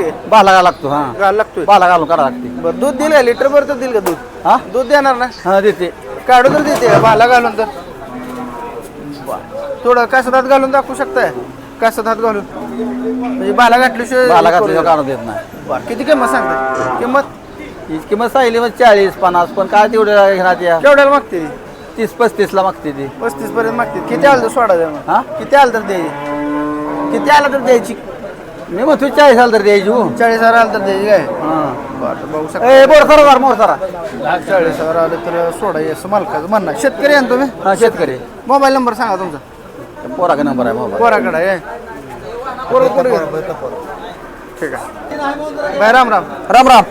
लागते? बाला लागतो हा. घाल लागतोय? बाला घालून करा लागते. बरं दूध देईल का? लिटर भर तर देईल का दूध? हा? दूध देणार ना? हा देते. काढू तर देते का भाला घालून तर. थोडं कासत हात घालून दाखवू शकताय? कासत हात घालून. म्हणजे भाला घातल्याशिवाय बाला घातल्याशिवाय. काढून देत नाही. बरं, किती किंमत सांगताय? किंमत? हिची किंमत सांगितली मग चाळीस पन्नास पण काय तेवढं घेणार या केवढ्याला मागते? ती? तीस पस्तीस ला मागते ती. पस्तीस पर्यंत मागते. किती आलं तर सोडा द्या मग. हा? किती आलं तर द्यायची किती आलं तर द्यायची? मी म्हणतो चाळीस आलं तर द्यायची हो. चाळीस हजार आलं तर द्यायची काय? हा. बरं बघू शकता. ए बोर करा मोर चाळीस हजार आलं तर सोडा असं मालकाचं म्हणणं. आहे. शेतकरी आहे ना तुम्ही? हा शेतकरी. मोबाईल नंबर सांगा तुमचा. पोराचा नंबर आहे मोबाईल. पोराकडे आहे पोरं पोरं घे. ठीक आहे. बाय राम राम. राम राम.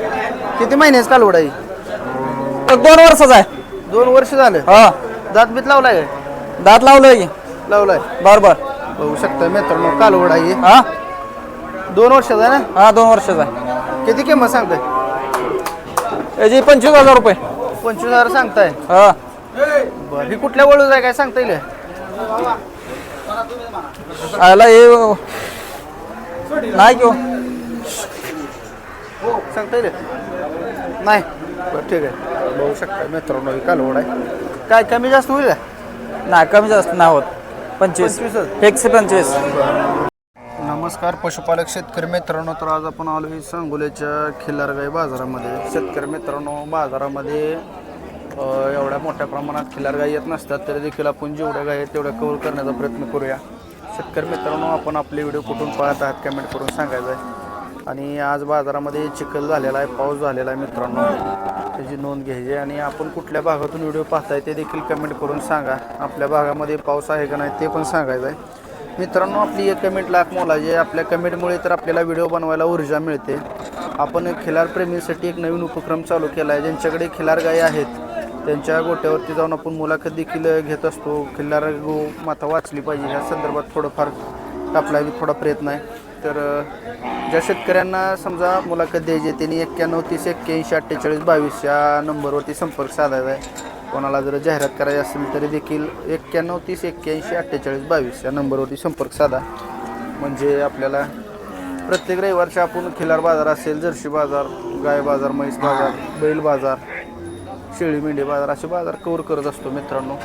किती महिन्याच कालवड आहे? दोन वर्षाचा आहे. दोन वर्ष झालं. हा. दात बीत लावलाय? काय दात लावलंय. लावलाय. बर बर. बघू शकता मित्रांनो कालवड आहे. हा. दोन वर्षाचा आहे ना? हा दोन वर्षाचा आहे. किती किंमत सांगताय? याची पंचवीस हजार रुपये. पंचवीस हजार सांगताय? हा. बरं ही कुठल्या वळूच आहे? काय सांगता येईल आला हे नाही किंवा. सांगता येईल नाही. बरं ठीक आहे. बघू शकता मित्रांनो ही कालवड आहे. काय कमी जास्त होईल का? नाही कमी जास्त नाही होत. पंचवीस. पंचवीसच? फिक्स पंचवीस. नमस्कार पशुपालक शेतकरी मित्रांनो तर आज आपण आलो आहे सांगोल्याच्या खिल्लारगाई बाजारामध्ये. शेतकरी मित्रांनो बाजारामध्ये एवढ्या मोठ्या प्रमाणात खिल्लारगाई येत नसतात तरी देखील आपण जेवढ्या गाई आहेत तेवढ्या कव्हर करण्याचा प्रयत्न करूया. शेतकरी मित्रांनो आपण आपले व्हिडिओ कुठून पाहत आहात कमेंट करून सांगायचं आहे. आणि आज बाजारामध्ये चिखल झालेला आहे पाऊस झालेला आहे मित्रांनो. त्याची नोंद घ्यायची आहे आणि आपण कुठल्या भागातून व्हिडिओ पाहताय ते देखील कमेंट करून सांगा. आपल्या भागामध्ये पाऊस आहे का नाही ते पण सांगायचं आहे. मित्रांनो आपली एक कमेंट लाख मोलाची आहे. आपल्या कमेंटमुळे तर आपल्याला व्हिडिओ बनवायला ऊर्जा मिळते. आपण खिलारप्रेमींसाठी एक नवीन उपक्रम चालू केला आहे. ज्यांच्याकडे खिलार गायी आहेत त्यांच्या गोट्यावरती जाऊन आपण मुलाखत देखील घेत असतो. खिल्लार गो माता वाचली पाहिजे. ह्या संदर्भात थोडंफार आपला थोडा प्रयत्न आहे. तर ज्या शेतकऱ्यांना समजा मुलाखत द्यायची त्यांनी एक्क्याण्णव तीस एक्क्याऐंशी अठ्ठेचाळीस बावीस या नंबरवरती संपर्क साधायचा आहे. कोणाला जर जाहिरात करायची असेल तरी देखील एक्क्याण्णव तीस एक्क्याऐंशी अठ्ठेचाळीस बावीस या नंबरवरती संपर्क साधा. म्हणजे आपल्याला प्रत्येक रविवारच्या आपण खिलार बाजार असेल जर्शी बाजार गाय बाजार म्हैस बाजार बैल बाजार शेळी मेंढी बाजार असे बाजार कवर करत असतो मित्रांनो.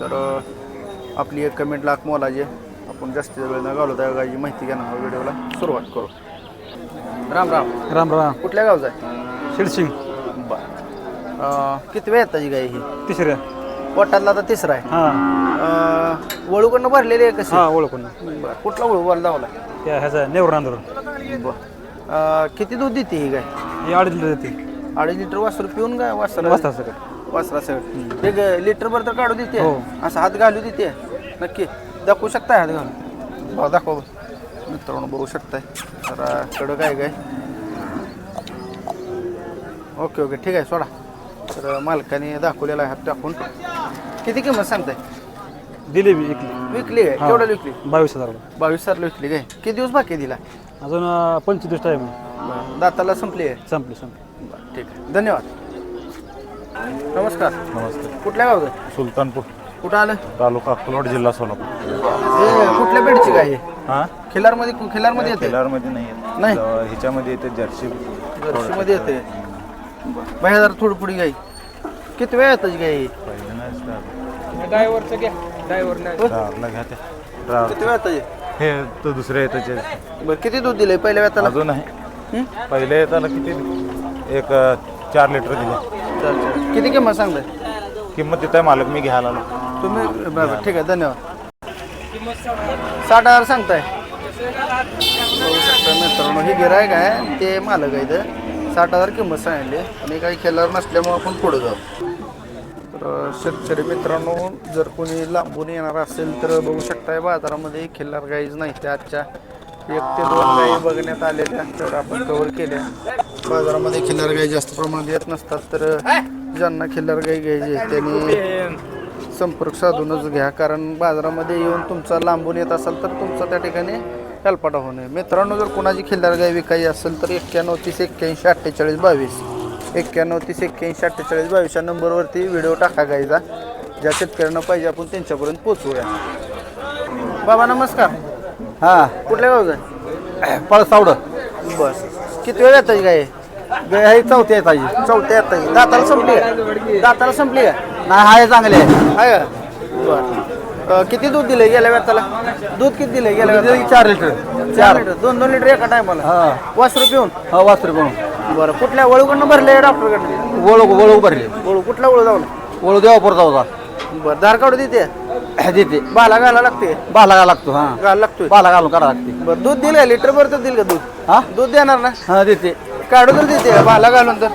तर आपली एक कमेंट लाख मोलाची. आपण जास्तीत वेळ न घालवता. या गायची माहिती घेणार व्हिडिओला सुरुवात करू. राम राम. राम राम. कुठल्या गावचा आहे? शिरसिंग किती वेळ येताची गाय ही? तिसऱ्या पोटातला आता तिसरा आहे. हा. अ, वळूकडनं भरलेली आहे कशी? हा ओळखून बरं कुठला वळू वर लावला? त्या ह्याचा नेवर बरं. किती दूध देते ही गाय? ही अडीच लिटर देते. अडीच लिटर वासर पिऊन गाय वासर वाजता सगळं. वासरा सगळं. एक लिटर भर तर काढू देते. हो. असं हात घालू देते. नक्की. दाखवू शकताय हात घालून? बघा दाखवा. मित्रांनो बघू शकताय. जरा कडं काय काय ओके ओके. ठीक आहे सोडा. तर मालकाने दाखवलेला आहे हात टाकून. किती किंमत सांगताय? दिली मी विकली. काय केवढं विकली? बावीस हजार बावीस सारला विकली काय? किती दिवस बाकी आहे दिला अजून पंचवीस टाईम आहे. दाताला संपली आहे? संपली संपली. बरं, ठीक आहे. धन्यवाद. नमस्कार. नमस्ते कुठल्या गावचं? सुलतानपूर. कुठं आलं? तालुका अक्कलकोट जिल्हा सोलापूर. हे कुठल्या बेडची गाय आहे? हा? खिलारमध्ये खिलारमध्ये येते? मध्ये नाही येत. नाही? जवळ ह्याच्यामध्ये येते जर्सी. मध्ये येते. बाई हजार थोडी पुढे गाई किती वेळ येतात गाई ही? पहिले नाही स्टार. ड्रायव्हरचं घ्या ड्रायव्हर नाही घ्या त्या किती वेळ येतात हे तो दुसरे येताचे. बरं किती दूध दिलंय पहिल्या वेताला? अजून आहे. पहिले येताला किती? एक अ, चार लिटर दिले. किती किंमत सांगताय? किंमत तिथं मालक मी घ्यायला आलो. तुम्ही बरं बरं, ठीक आहे धन्यवाद. साठ हजार सांगताय. बघू शकता मित्रांनो ही गिरायक आहे ते मालक आहे इथं साठ हजार किंमत सांगितली आणि काही खेळणार नसल्यामुळं आपण पुढे जाऊ. तर शेतकरी मित्रांनो जर कोणी लांबून येणार असेल तर बघू शकताय बाजारामध्ये खिल्लार गाईज नाही. त्या आजच्या एक ते दोन गाई बघण्यात आलेल्या तर आपण कव्हर केल्या. बाजारामध्ये खिल्लार गाई जास्त प्रमाणात येत नसतात तर ज्यांना खिल्लार गाई घ्यायची त्यांनी संपर्क साधूनच घ्या. कारण बाजारामध्ये येऊन तुमचा लांबून येत असाल तर तुमचा त्या ठिकाणी हेलपाटा होणे. मित्रांनो जर कोणाची खिल्लार गाय विकायची असेल तर एक्क्याण्णव तीस एक्क्याऐंशी अठ्ठेचाळीस बावीस. एक्क्याण्णव तीस एक्क्याऐंशी अठ्ठेचाळीस बावीस या नंबरवरती व्हिडिओ टाका गायचा ज्या शेतकऱ्यांना पाहिजे आपण त्यांच्यापर्यंत पोचवूया बाबा नमस्कार. हा. कुठल्या गावचं? आहे पळसावड. बस किती वेळ येताची गाय आहे? गाय आहे चौथ्या आहे ताजी चौथ्या येताची दाताला संपली का? दाताला संपली का? नाही हाय चांगले आहे. आहे का? किती दूध दिले गेल्या व्यताला दूध किती दिले गेल्या चार लिटर. चार. लिटर. दोन दोन लिटर एका टायमाला? हा. वासरू पिऊन? हा वासरू पण बरं कुठल्या वळूकडनं भरले डॉक्टरकडनं? वळू वळू भरले. वळू कुठला वळू जाऊन? वळू देवापूरचा होता बरं धार काढू देते? देते. बाला घाला लागते? बाला घाला लागतो हा. घाला लागतोय? बाला घालून करा लागते. बरं दूध दिलं लिटर भर तर दिल का दूध? हा? दूध देणार ना? हा देते. काढू तर देते बाला घालून तर.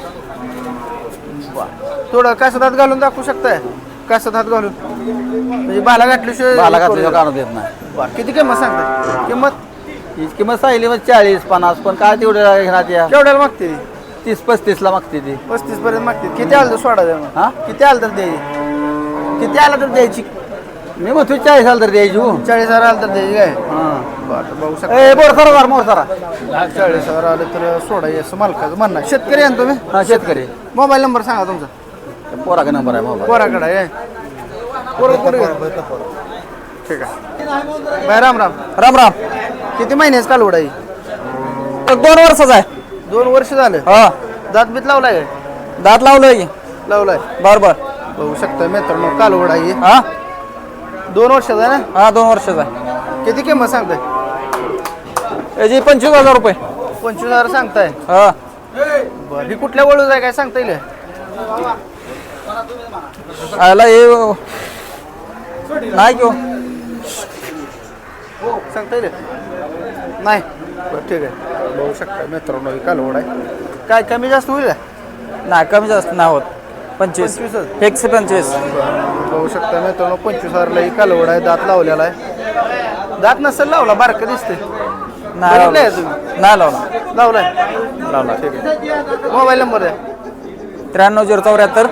थोडं कासत हात घालून दाखवू शकताय? कासत हात घालून? म्हणजे बाला घातल्याशिवाय बाला घातल्याशिवाय. काढून देत नाही. बरं, किती किंमत सांगताय? किंमत? हिची किंमत सांगितली मग चाळीस पन्नास पण काय तेवढं घेणार या? केवढ्याला मागते ती? तीस पस्तीस ला मागते ती. पस्तीस पर्यंत मागते. किती आलं तर सोडा द्या मग हा? किती आलं तर द्यायची? किती आलं तर द्यायची? मी म्हणतो चाळीस आलं तर द्यायची हो. चाळीस हजार आलं तर द्यायची काय? हा. बरं बघू शकता. ए बोर सरा वर मोर सरा. चाळीस हजार आलं तर सोडा असं मालकाचं म्हणणं आहे. शेतकरी आहे ना तुम्ही? हा शेतकरी. मोबाईल नंबर सांगा तुमचा. पोराचा नंबर आहे मोबाईल कोराकडे आहे पोरं कुठे? ठीक आहे. बाय राम राम. राम राम. किती महिन्याच कालवड आहे दोन वर्षाचा आहे. दोन वर्ष झाले. हा. दात बीत लावलाय? काय दात लावलंय लावलाय. बर बर. बघू शकता मित्रांनो कालवड आहे हा? दोन वर्षाचा आहे ना? हा दोन वर्षाचा आहे. किती किंमत सांगताय? याची पंचवीस हजार रुपये. पंचवीस हजार सांगताय? हा. बरं ही कुठल्या वळूच आहे? काय सांगता येईल? आयला हे नाही घेऊ सांगता येईल. नाही. बरं ठीक आहे. बघू शकता मित्रांनो ही कालवड आहे. काय कमी जास्त होईल? नाही कमी जास्त नाही होत. पंचवीस. एकशे पंचवीस. बघू शकता मित्रांनो पंचवीस हजारला ही कालवड आहे दात लावलेला आहे. दात नसेल लावला बारकं दिसते नाही लावला. तुम्ही नाही लावला. लावलाय. लावला ठीक आहे. मोबाईल नंबर द्या. त्र्याण्णव झिरो चौऱ्याहत्तर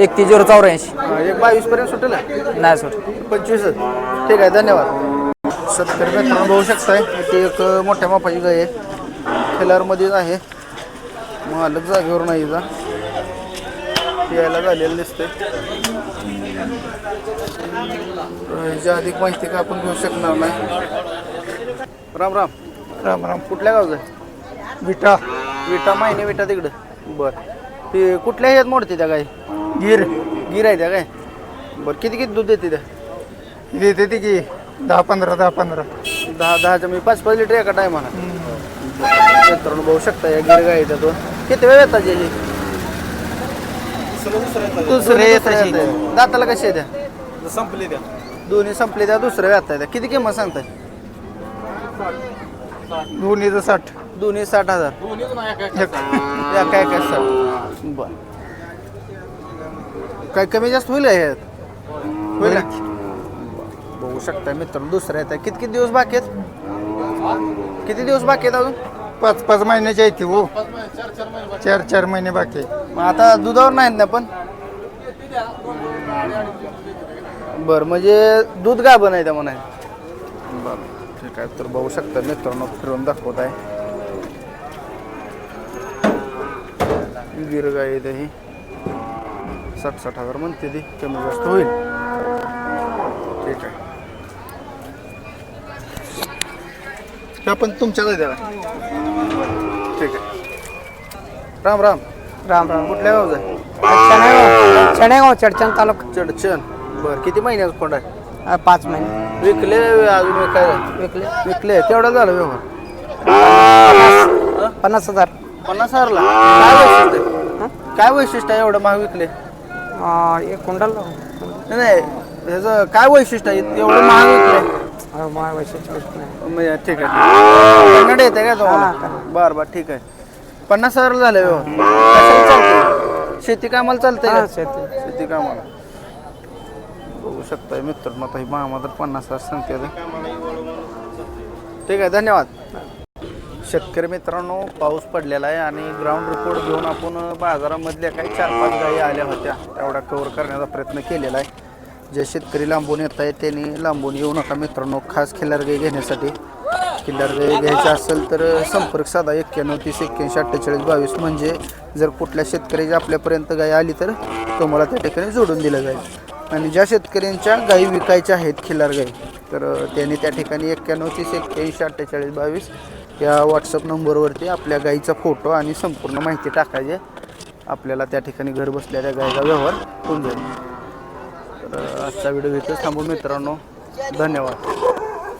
एकतीस झिरो चौऱ्याऐंशी. हा, एक बावीस पर्यंत सुटेल? नाही सर पंचवीसच ठीक आहे धन्यवाद. शेतकरी मित्रांनो बघू शकताय. इथे एक मोठ्या मापाची गाय आहे. खेलारमध्येच आहे. मालक जागेवर नाही जा यायला झालेलं दिसतंय. तर ह्याच्या अधिक माहिती का आपण घेऊ शकणार नाही. राम राम. राम राम. कुठल्या गावचं विटा. विटा मायने विटा तिकडं. बरं. ते कुठल्या ह्याच्यात मोडते त्या गाय गिर गिर आहे त्या काय? बरं किती किती दूध देते त्या? देते ती की दहा पंधरा दहा पंधरा. दहा दहाच्या मी पाच पाच लिटर एका टायमाला. मित्रांनो बघू शकता या गिर गाय दोन. किती वेळ येतात याची? दुसरे येतात. दाताला कशी आहे त्या? संपली द्या दोन्ही संपले त्या दुसऱ्या व्यात आहे त्या. किती किंमत सांगताय? दोन्हीचं साठ. दोन्ही साठ हजार. काय काय साठ बर. काय कमी जास्त होईल ह्यात होईल ना? बरं. बघू शकता मित्रांनो दुसऱ्या येत किती किती दिवस बाकी आहेत? किती दिवस बाकी आहेत अजून? पाच पाच महिन्याची आहे ती हो चार चार महिने बाकी आहे. मग आता दुधावर नाहीत ना पण? बर म्हणजे दूध गाभण आहे त्या म्हणा बर. आहे तर बघू शकता मित्रांनो फिरून दाखवत आहे. गिर गाय आहे ही. साठ साठ हजार म्हणते ती कमी जास्त होईल. ठीक आहे. हे आपण तुमच्याकडे द्या. ठीक आहे. राम राम. राम राम. कुठल्या गावचा आहे? चणेगाव. चणेगाव चडचण तालुका. चडचण. बर किती महिन्याचा कोंड आहे? पाच महिने. विकले अजून विकाय विकले विकले. केवढा झाला व्यवहार. पन्नास हजार. पन्नास हजारला? काय वैशिष्ट्य? आहे? काय वैशिष्ट्य आहे एवढं महाग विकले? अ, एक कुंडल नाही नाही ह्याचं काय वैशिष्ट्य आहे? एवढं महाग विकले? अ, वैशिष्ट्य नाही. म्हणजे ठीक आहे कन्नड येते का तुम्हाला? कन्नड. बर बर ठीक आहे. पन्नास हजार झाले व्यवहार. कशाला चालतंय? शेती कामाला चालतंय हा? शेती. शेती कामाला. बघू शकताय मित्रांनो. आता ही मामा पन्नास हजार सांगते ठीक आहे धन्यवाद. शेतकरी मित्रांनो पाऊस पडलेला आहे आणि ग्राउंड रिपोर्ट घेऊन आपण बाजारामधल्या काही चार पाच गायी आल्या होत्या. तेवढा कव्हर करण्याचा प्रयत्न केलेला आहे. जे शेतकरी लांबून येत आहे त्यांनी लांबून येऊ नका मित्रांनो. खास खिल्लार गाई घेण्यासाठी. खिल्लार गाई घ्यायची असेल तर संपर्क साधा एक्क्याण्णव तीस एक्क्याऐंशी अठ्ठेचाळीस बावीस. म्हणजे जर कुठल्या शेतकऱ्याची आपल्यापर्यंत गाय आली तर तुम्हाला त्या ठिकाणी जोडून दिलं जाईल. आणि ज्या शेतकऱ्यांच्या गाई विकायच्या आहेत खिलार गाई तर त्यांनी त्या ठिकाणी एक्क्याण्णव तीस एक्क्याऐंशी अठ्ठेचाळीस बावीस या व्हॉट्सअप नंबरवरती आपल्या गाईचा फोटो आणि संपूर्ण माहिती टाकायची. आपल्याला त्या ठिकाणी घर बसल्या त्या गायीचा व्यवहार होऊन जाईल. तर आजचा व्हिडिओ इथं थांबू मित्रांनो. धन्यवाद.